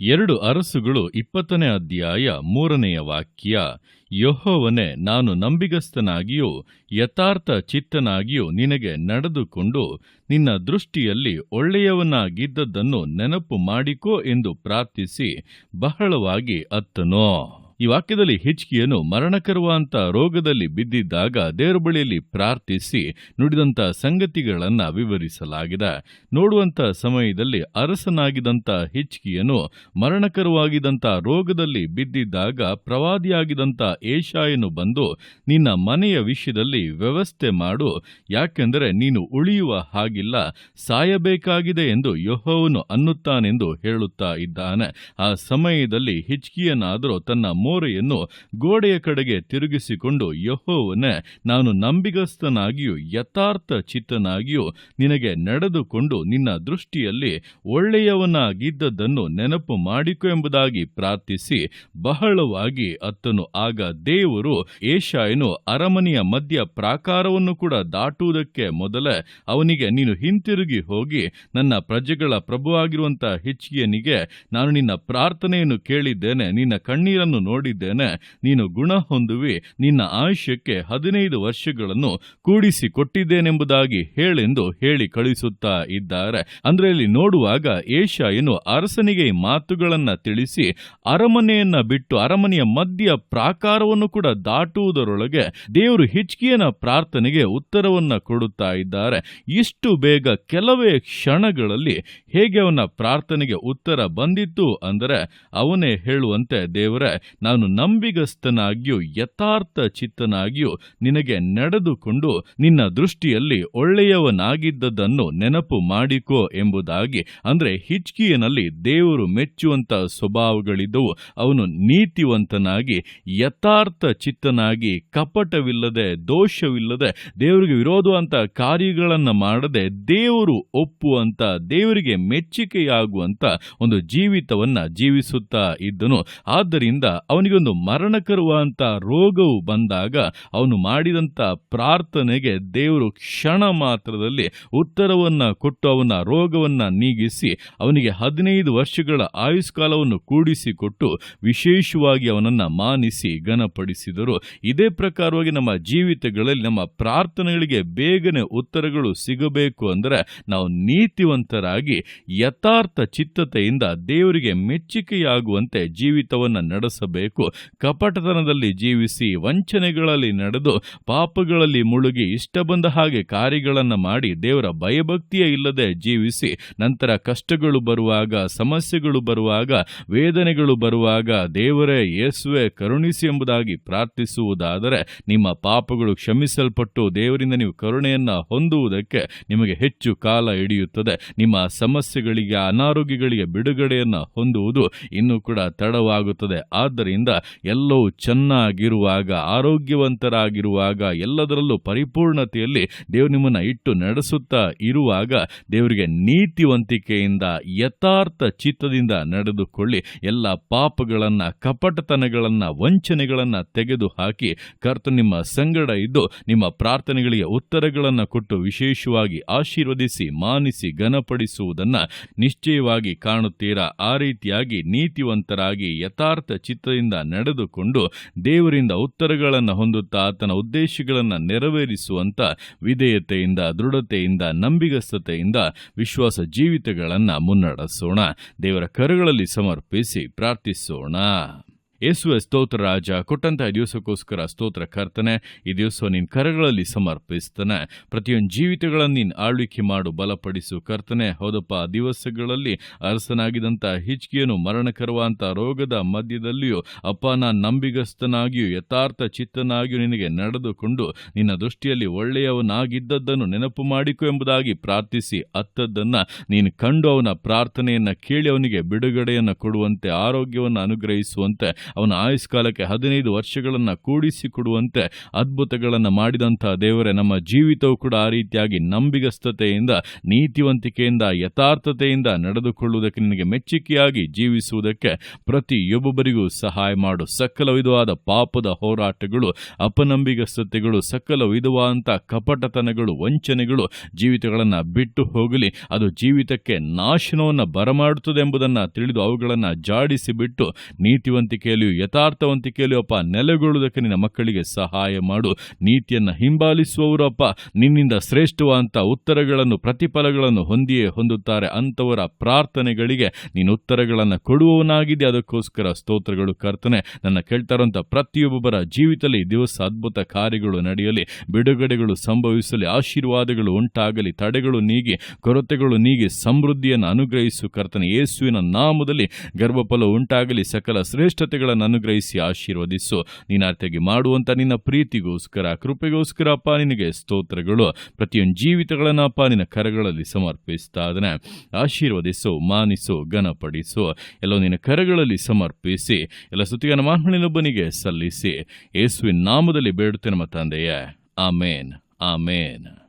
ಎರಡು ಅರಸುಗಳು ಇಪ್ಪತ್ತನೇ ಅಧ್ಯಾಯ ಮೂರನೆಯ ವಾಕ್ಯ, ಯೆಹೋವನೇ, ನಾನು ನಂಬಿಗಸ್ತನಾಗಿಯೂ ಯಥಾರ್ಥ ಚಿತ್ತನಾಗಿಯೂ ನಿನಗೆ ನಡೆದುಕೊಂಡು ನಿನ್ನ ದೃಷ್ಟಿಯಲ್ಲಿ ಒಳ್ಳೆಯವನಾಗಿದ್ದದ್ದನ್ನು ನೆನಪು ಮಾಡಿಕೋ ಎಂದು ಪ್ರಾರ್ಥಿಸಿ ಬಹಳವಾಗಿ ಅತ್ತನೋ. ಈ ವಾಕ್ಯದಲ್ಲಿ ಹಿಚ್ಕಿಯನು ಮರಣಕರವಾದಂಥ ರೋಗದಲ್ಲಿ ಬಿದ್ದಿದ್ದಾಗ ದೇವರ ಬಳಿಯಲ್ಲಿ ಪ್ರಾರ್ಥಿಸಿ ನುಡಿದಂತ ಸಂಗತಿಗಳನ್ನು ವಿವರಿಸಲಾಗಿದೆ. ನೋಡುವಂತ ಸಮಯದಲ್ಲಿ ಅರಸನಾಗಿದ್ದಂಥ ಹಿಚ್ಕಿಯನು ಮರಣಕರವಾಗಿದ್ದಂಥ ರೋಗದಲ್ಲಿ ಬಿದ್ದಿದ್ದಾಗ ಪ್ರವಾದಿಯಾಗಿದ್ದಂಥ ಏಷಾಯನು ಬಂದು, ನಿನ್ನ ಮನೆಯ ವಿಷಯದಲ್ಲಿ ವ್ಯವಸ್ಥೆ ಮಾಡು, ಯಾಕೆಂದರೆ ನೀನು ಉಳಿಯುವ ಹಾಗಿಲ್ಲ, ಸಾಯಬೇಕಾಗಿದೆ ಎಂದು ಯೆಹೋವನು ಅನ್ನುತ್ತಾನೆಂದು ಹೇಳುತ್ತಾ ಇದ್ದಾನೆ. ಆ ಸಮಯದಲ್ಲಿ ಹಿಚ್ಕಿಯನಾದರೂ ತನ್ನ ಮೋರೆಯನ್ನು ಗೋಡೆಯ ಕಡೆಗೆ ತಿರುಗಿಸಿಕೊಂಡು ಯಹೋವನೇ ನಾನು ನಂಬಿಗಸ್ತನಾಗಿಯೂ ಯಥಾರ್ಥ ಚಿತ್ತನಾಗಿಯೂ ನಿನಗೆ ನಡೆದುಕೊಂಡು ನಿನ್ನ ದೃಷ್ಟಿಯಲ್ಲಿ ಒಳ್ಳೆಯವನಾಗಿದ್ದದ್ದನ್ನು ನೆನಪು ಮಾಡಿಕೊ ಎಂಬುದಾಗಿ ಪ್ರಾರ್ಥಿಸಿ, ಬಹಳವಾಗಿ ಅತ್ತನು. ಆಗ ದೇವರು ಏಷಾಯನು ಅರಮನೆಯ ಮಧ್ಯ ಪ್ರಾಕಾರವನ್ನು ಕೂಡ ದಾಟುವುದಕ್ಕೆ ಮೊದಲೇ ಅವನಿಗೆ, ನೀನು ಹಿಂತಿರುಗಿ ಹೋಗಿ ನನ್ನ ಪ್ರಜೆಗಳ ಪ್ರಭುವಾಗಿರುವಂತಹ ಹೆಚ್ಚಿಗೆನಿಗೆ ನಾನು ನಿನ್ನ ಪ್ರಾರ್ಥನೆಯನ್ನು ಕೇಳಿದ್ದೇನೆ, ನಿನ್ನ ಕಣ್ಣೀರನ್ನು ನೋಡಿದ್ದೇನೆ, ನೀನು ಗುಣ ಹೊಂದುವಿ, ನಿನ್ನ ಆಯುಷ್ಯಕ್ಕೆ ಹದಿನೈದು ವರ್ಷಗಳನ್ನು ಕೂಡಿಸಿ ಕೊಟ್ಟಿದ್ದೇನೆಂಬುದಾಗಿ ಹೇಳೆಂದು ಹೇಳಿ ಕಳಿಸುತ್ತಾ ಇದ್ದಾರೆ. ಅಂದ್ರೆ ಇಲ್ಲಿ ನೋಡುವಾಗ ಏಷಾಯನು ಅರಸನಿಗೆ ಮಾತುಗಳನ್ನು ಮಾತುಗಳನ್ನ ತಿಳಿಸಿ, ಅರಮನೆಯನ್ನ ಬಿಟ್ಟು ಅರಮನೆಯ ಮಧ್ಯ ಪ್ರಾಕಾರವನ್ನು ಕೂಡ ದಾಟುವುದರೊಳಗೆ ದೇವರು ಹಿಚ್ಕಿಯನ ಪ್ರಾರ್ಥನೆಗೆ ಉತ್ತರವನ್ನ ಕೊಡುತ್ತಾ ಇದ್ದಾರೆ. ಇಷ್ಟು ಬೇಗ ಕೆಲವೇ ಕ್ಷಣಗಳಲ್ಲಿ ಹೇಗೆ ಅವನ ಪ್ರಾರ್ಥನೆಗೆ ಉತ್ತರ ಬಂದಿತ್ತು ಅಂದರೆ, ಅವನೇ ಹೇಳುವಂತೆ ದೇವರೇ ನಾನು ನಂಬಿಗಸ್ತನಾಗಿಯೂ ಯಥಾರ್ಥ ಚಿತ್ತನಾಗಿಯೂ ನಿನಗೆ ನಡೆದುಕೊಂಡು ನಿನ್ನ ದೃಷ್ಟಿಯಲ್ಲಿ ಒಳ್ಳೆಯವನಾಗಿದ್ದದನ್ನು ನೆನಪು ಮಾಡಿಕೋ ಎಂಬುದಾಗಿ. ಅಂದರೆ ಹಿಚ್ಕಿಯನಲ್ಲಿ ದೇವರು ಮೆಚ್ಚುವಂತ ಸ್ವಭಾವಗಳಿದ್ದವು. ಅವನು ನೀತಿವಂತನಾಗಿ, ಯಥಾರ್ಥ ಚಿತ್ತನಾಗಿ, ಕಪಟವಿಲ್ಲದೆ, ದೋಷವಿಲ್ಲದೆ, ದೇವರಿಗೆ ವಿರೋಧವಂತ ಕಾರ್ಯಗಳನ್ನು ಮಾಡದೆ ದೇವರು ಒಪ್ಪುವಂತ, ದೇವರಿಗೆ ಮೆಚ್ಚುಗೆಯಾಗುವಂತ ಒಂದು ಜೀವಿತವನ್ನ ಜೀವಿಸುತ್ತಾ ಇದ್ದನು. ಆದ್ದರಿಂದ ಅವನಿಗೊಂದು ಮರಣಕರವಾದಂಥ ರೋಗವು ಬಂದಾಗ ಅವನು ಮಾಡಿದಂಥ ಪ್ರಾರ್ಥನೆಗೆ ದೇವರು ಕ್ಷಣ ಮಾತ್ರದಲ್ಲಿ ಉತ್ತರವನ್ನು ಕೊಟ್ಟು ಅವನ ರೋಗವನ್ನು ನೀಗಿಸಿ ಅವನಿಗೆ ಹದಿನೈದು ವರ್ಷಗಳ ಆಯುಷ್ಕಾಲವನ್ನು ಕೂಡಿಸಿಕೊಟ್ಟು ವಿಶೇಷವಾಗಿ ಅವನನ್ನ ಮಾನಿಸಿ ಘನಪಡಿಸಿದರು. ಇದೇ ಪ್ರಕಾರವಾಗಿ ನಮ್ಮ ಜೀವಿತಗಳಲ್ಲಿ ನಮ್ಮ ಪ್ರಾರ್ಥನೆಗಳಿಗೆ ಬೇಗನೆ ಉತ್ತರಗಳು ಸಿಗಬೇಕು ಅಂದರೆ ನಾವು ನೀತಿವಂತರಾಗಿ ಯಥಾರ್ಥ ಚಿತ್ತತೆಯಿಂದ ದೇವರಿಗೆ ಮೆಚ್ಚುಗೆಯಾಗುವಂತೆ ಜೀವಿತವನ್ನು ನಡೆಸಬೇಕು. ಕಪಟತನದಲ್ಲಿ ಜೀವಿಸಿ ವಂಚನೆಗಳಲ್ಲಿ ನಡೆದು ಪಾಪಗಳಲ್ಲಿ ಮುಳುಗಿ ಇಷ್ಟ ಬಂದ ಹಾಗೆ ಕಾರ್ಯಗಳನ್ನು ಮಾಡಿ ದೇವರ ಭಯಭಕ್ತಿಯೇ ಇಲ್ಲದೆ ಜೀವಿಸಿ ನಂತರ ಕಷ್ಟಗಳು ಬರುವಾಗ, ಸಮಸ್ಯೆಗಳು ಬರುವಾಗ, ವೇದನೆಗಳು ಬರುವಾಗ ದೇವರೇ ಯೇಸುವೆ ಕರುಣಿಸಿ ಎಂಬುದಾಗಿ ಪ್ರಾರ್ಥಿಸುವುದಾದರೆ ನಿಮ್ಮ ಪಾಪಗಳು ಕ್ಷಮಿಸಲ್ಪಟ್ಟು ದೇವರಿಂದ ನೀವು ಕರುಣೆಯನ್ನು ಹೊಂದುವುದಕ್ಕೆ ನಿಮಗೆ ಹೆಚ್ಚು ಕಾಲ ಹಿಡಿಯುತ್ತದೆ. ನಿಮ್ಮ ಸಮಸ್ಯೆಗಳಿಗೆ, ಅನಾರೋಗ್ಯಗಳಿಗೆ ಬಿಡುಗಡೆಯನ್ನು ಹೊಂದುವುದು ಇನ್ನೂ ಕೂಡ ತಡವಾಗುತ್ತದೆ. ಆದ್ದರಿಂದ ಎಲ್ಲವೂ ಚೆನ್ನಾಗಿರುವಾಗ, ಆರೋಗ್ಯವಂತರಾಗಿರುವಾಗ, ಎಲ್ಲದರಲ್ಲೂ ಪರಿಪೂರ್ಣತೆಯಲ್ಲಿ ದೇವರು ನಿಮ್ಮನ್ನ ಇಟ್ಟು ನಡೆಸುತ್ತಾ ಇರುವಾಗ ದೇವರಿಗೆ ನೀತಿವಂತಿಕೆಯಿಂದ, ಯಥಾರ್ಥ ಚಿತ್ತದಿಂದ ನಡೆದುಕೊಳ್ಳಿ. ಎಲ್ಲ ಪಾಪಗಳನ್ನು, ಕಪಟತನಗಳನ್ನು, ವಂಚನೆಗಳನ್ನು ತೆಗೆದು ಹಾಕಿ ಕರ್ತ ನಿಮ್ಮ ಸಂಗಡ ಇದ್ದು ನಿಮ್ಮ ಪ್ರಾರ್ಥನೆಗಳಿಗೆ ಉತ್ತರಗಳನ್ನು ಕೊಟ್ಟು ವಿಶೇಷವಾಗಿ ಆಶೀರ್ವದಿಸಿ, ಮಾನಿಸಿ, ಘನಪಡಿಸುವುದನ್ನು ನಿಶ್ಚಯವಾಗಿ ಕಾಣುತ್ತೀರಾ? ಆ ರೀತಿಯಾಗಿ ನೀತಿವಂತರಾಗಿ ಯಥಾರ್ಥ ಚಿತ್ತದಿಂದ ನಡೆದುಕೊಂಡು ದೇವರಿಂದ ಉತ್ತರಗಳನ್ನು ಹೊಂದುತ್ತಾ ಆತನ ಉದ್ದೇಶಗಳನ್ನು ನೆರವೇರಿಸುವಂತ ವಿಧೇಯತೆಯಿಂದ, ದೃಢತೆಯಿಂದ, ನಂಬಿಗಸ್ತತೆಯಿಂದ ವಿಶ್ವಾಸ ಜೀವಿತಗಳನ್ನು ಮುನ್ನಡೆಸೋಣ. ದೇವರ ಕರುಗಳಲ್ಲಿ ಸಮರ್ಪಿಸಿ ಪ್ರಾರ್ಥಿಸೋಣ. ಯೇಸುವೆ ಸ್ತೋತ್ರ ರಾಜ, ಕೊಟ್ಟಂತಹ ದಿವಸಕ್ಕೋಸ್ಕರ ಸ್ತೋತ್ರ ಕರ್ತನೆ, ಈ ದಿವಸ ನಿನ್ನ ಕರಗಳಲ್ಲಿ ಸಮರ್ಪಿಸ್ತಾನೆ. ಪ್ರತಿಯೊಂದು ಜೀವಿತಗಳನ್ನು ನೀನು ಆಳ್ವಿಕೆ ಮಾಡು, ಬಲಪಡಿಸು ಕರ್ತನೆ. ಹೌದಪ್ಪ ದಿವಸಗಳಲ್ಲಿ ಅರಸನಾಗಿದ್ದಂಥ ಹಿಚ್ಕಿಯನ್ನು ಮರಣಕರವಾದಂಥ ರೋಗದ ಮಧ್ಯದಲ್ಲಿಯೂ, ಅಪ್ಪ, ನಾನು ನಂಬಿಗಸ್ತನಾಗಿಯೂ, ಯಥಾರ್ಥ ಚಿತ್ತನಾಗಿಯೂ ನಿನಗೆ ನಡೆದುಕೊಂಡು, ನಿನ್ನ ದೃಷ್ಟಿಯಲ್ಲಿ ಒಳ್ಳೆಯವನಾಗಿದ್ದದ್ದನ್ನು ನೆನಪು ಮಾಡಿಕೊ ಎಂಬುದಾಗಿ ಪ್ರಾರ್ಥಿಸಿ. ಅತ್ತದ್ದನ್ನು ನೀನು ಕಂಡು ಅವನ ಪ್ರಾರ್ಥನೆಯನ್ನು ಕೇಳಿ ಅವನಿಗೆ ಬಿಡುಗಡೆಯನ್ನು ಕೊಡುವಂತೆ, ಆರೋಗ್ಯವನ್ನು ಅನುಗ್ರಹಿಸುವಂತೆ ಅವನ ಆಯುಷ್ಕಾಲಕ್ಕೆ ಹದಿನೈದು ವರ್ಷಗಳನ್ನು ಕೂಡಿಸಿಕೊಡುವಂತೆ ಅದ್ಭುತಗಳನ್ನು ಮಾಡಿದಂಥ ದೇವರೇ, ನಮ್ಮ ಜೀವಿತವು ಕೂಡ ಆ ರೀತಿಯಾಗಿ ನಂಬಿಗಸ್ತತೆಯಿಂದ, ನೀತಿವಂತಿಕೆಯಿಂದ, ಯಥಾರ್ಥತೆಯಿಂದ ನಡೆದುಕೊಳ್ಳುವುದಕ್ಕೆ ನಿನಗೆ ಮೆಚ್ಚುಗೆಯಾಗಿ ಜೀವಿಸುವುದಕ್ಕೆ ಪ್ರತಿಯೊಬ್ಬೊಬ್ಬರಿಗೂ ಸಹಾಯ ಮಾಡು. ಸಕಲ ವಿಧವಾದ ಪಾಪದ ಹೋರಾಟಗಳು, ಅಪನಂಬಿಗಸ್ತತೆಗಳು, ಸಕಲ ವಿಧವಾದಂಥ ಕಪಟತನಗಳು, ವಂಚನೆಗಳು ಜೀವಿತಗಳನ್ನು ಬಿಟ್ಟು ಹೋಗಲಿ. ಅದು ಜೀವಿತಕ್ಕೆ ನಾಶನವನ್ನು ಬರಮಾಡುತ್ತದೆ ಎಂಬುದನ್ನು ತಿಳಿದು ಅವುಗಳನ್ನು ಜಾಡಿಸಿ ಬಿಟ್ಟು ನೀತಿವಂತಿಕೆಯಲ್ಲಿಯೂ ಯಥಾರ್ಥವಂತಿಕೆಯಲ್ಲಿಯೂ ಅಪ್ಪ, ನೆಲೆಗೊಳ್ಳುವುದಕ್ಕೆ ನಿನ್ನ ಮಕ್ಕಳಿಗೆ ಸಹಾಯ ಮಾಡು. ನೀತಿಯನ್ನು ಹಿಂಬಾಲಿಸುವವರು ಅಪ್ಪ ನಿನ್ನಿಂದ ಶ್ರೇಷ್ಠವಾದಂಥ ಉತ್ತರಗಳನ್ನು, ಪ್ರತಿಫಲಗಳನ್ನು ಹೊಂದಿಯೇ ಹೊಂದುತ್ತಾರೆ ಅಂಥವರ ಪ್ರಾರ್ಥನೆಗಳಿಗೆ ನೀನು ಉತ್ತರಗಳನ್ನು ಕೊಡುವವನಾಗಿದೆ ಅದಕ್ಕೋಸ್ಕರ ಸ್ತೋತ್ರಗಳು ಕರ್ತನೆ, ನನ್ನ ಕೇಳ್ತಾ ಇರುವಂಥ ಪ್ರತಿಯೊಬ್ಬೊಬ್ಬರ ಜೀವಿತದಲ್ಲಿ ದಿವಸ ಅದ್ಭುತ ಕಾರ್ಯಗಳು ನಡೆಯಲಿ. ಬಿಡುಗಡೆಗಳು ಸಂಭವಿಸಲಿ, ಆಶೀರ್ವಾದಗಳು ಉಂಟಾಗಲಿ, ತಡೆಗಳು ನೀಗಿ, ಕೊರತೆಗಳು ನೀಗಿ ಸಮೃದ್ಧಿಯನ್ನು ಅನುಗ್ರಹಿಸು ಕರ್ತನೆ. ಯೇಸುವಿನ ನಾಮದಲ್ಲಿ ಗರ್ಭಫಲ ಉಂಟಾಗಲಿ, ಸಕಲ ಶ್ರೇಷ್ಠತೆಗಳನ್ನು ಅನುಗ್ರಹಿಸಿ ಆಶೀರ್ವದಿಸು. ನೀನಾರ್ತೆಗೆ ಮಾಡುವಂಥ ನಿನ್ನ ಪ್ರೀತಿಗೋಸ್ಕರ, ಕೃಪೆಗೋಸ್ಕರ ಅಪ್ಪ, ನಿನಗೆ ಸ್ತೋತ್ರಗಳು. ಪ್ರತಿಯೊಂದು ಜೀವಿತಗಳನ್ನು ಅಪ್ಪ, ನಿನ್ನ ಕರಗಳಲ್ಲಿ ಸಮರ್ಪಿಸ್ತಾ ಅದನ್ನ ಆಶೀರ್ವದಿಸು, ಮಾನಿಸು, ಘನಪಡಿಸು. ಎಲ್ಲೋ ನಿನ್ನ ಕರಗಳಲ್ಲಿ ಸಮರ್ಪಿಸಿ, ಎಲ್ಲ ಸುತ್ತಿಗನ ಮಾನ್ಮಣಿನೊಬ್ಬನಿಗೆ ಸಲ್ಲಿಸಿ. ಯೇಸುವಿನ ನಾಮದಲ್ಲಿ ಬೇಡುತ್ತೆ ನಮ್ಮ ತಂದೆಯೇ. ಆಮೇನ್. ಆಮೇನ್.